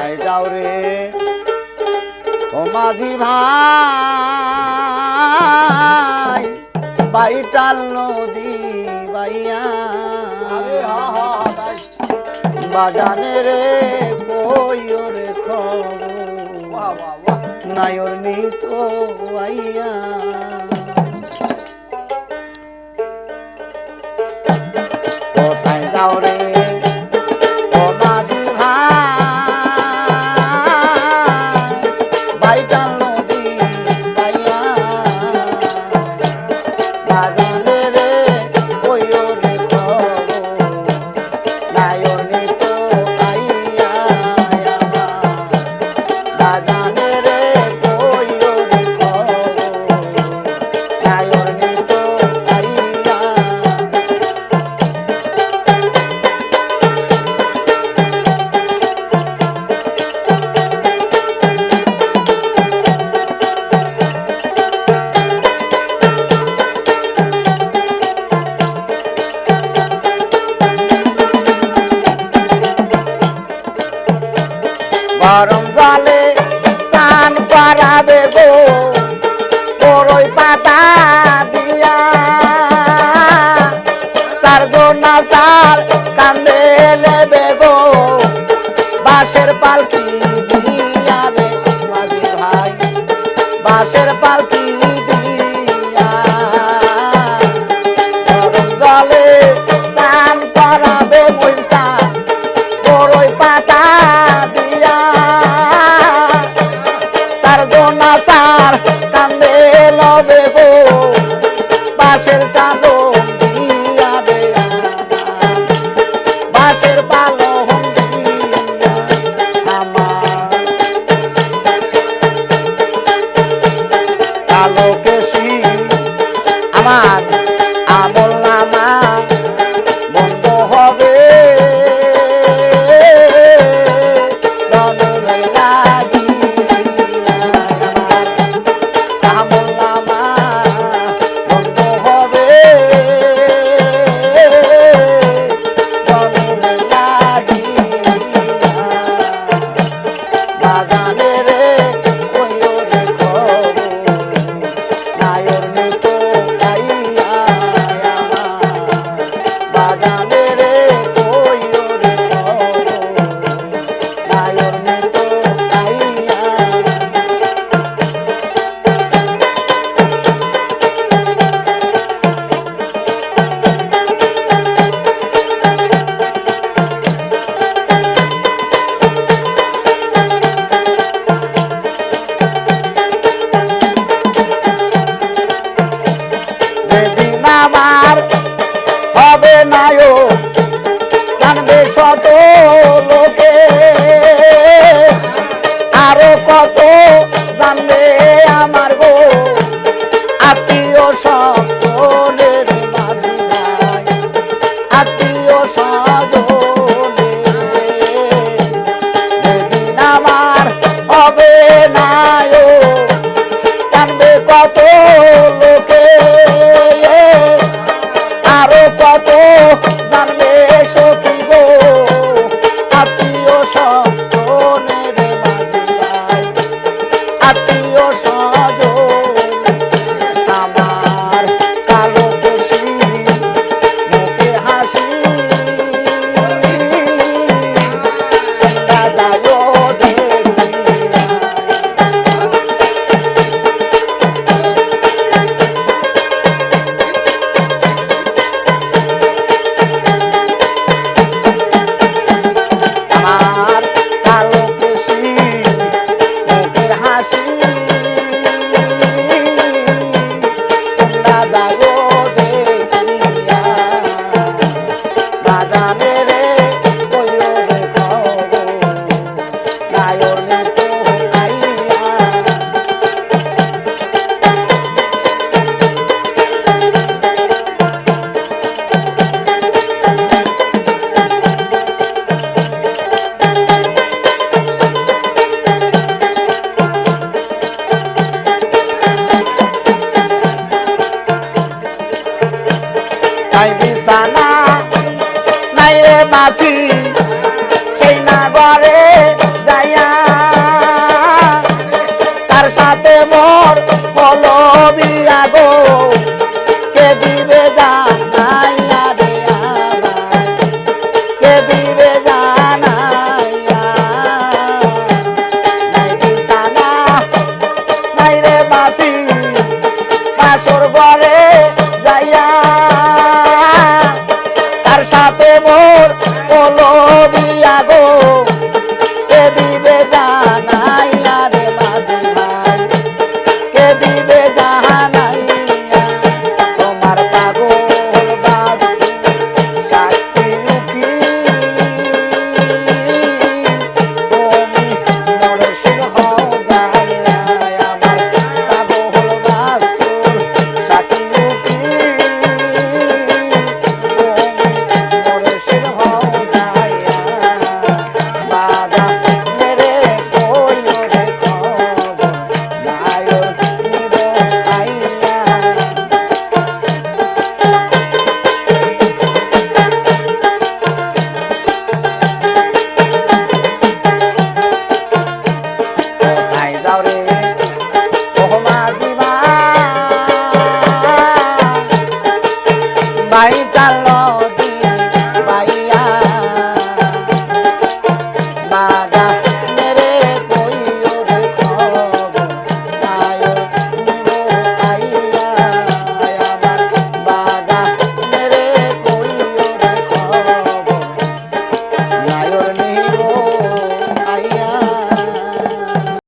কোথায় যাও রে? ও মাঝি ভাই বাই টাল নদী বাইয়া। বাজানে রে কইও রে নায়র নি তো আইয়া। কোথায় যাও রে? ಸಾಧನ গরম জলে চান করাবে গো। বড়ই পাতা দিয়া। চারজনা চার কান্দে লেবে গো। বাঁশের পালকি Tomara. হবে নায়ক কানবে শত লোকে pasado. তাই বিছানা নাই রে মাছি সেই না সাথে মোর পলবিয়া গো। কে দিবে জানাই মাঝি মা ভাই টাল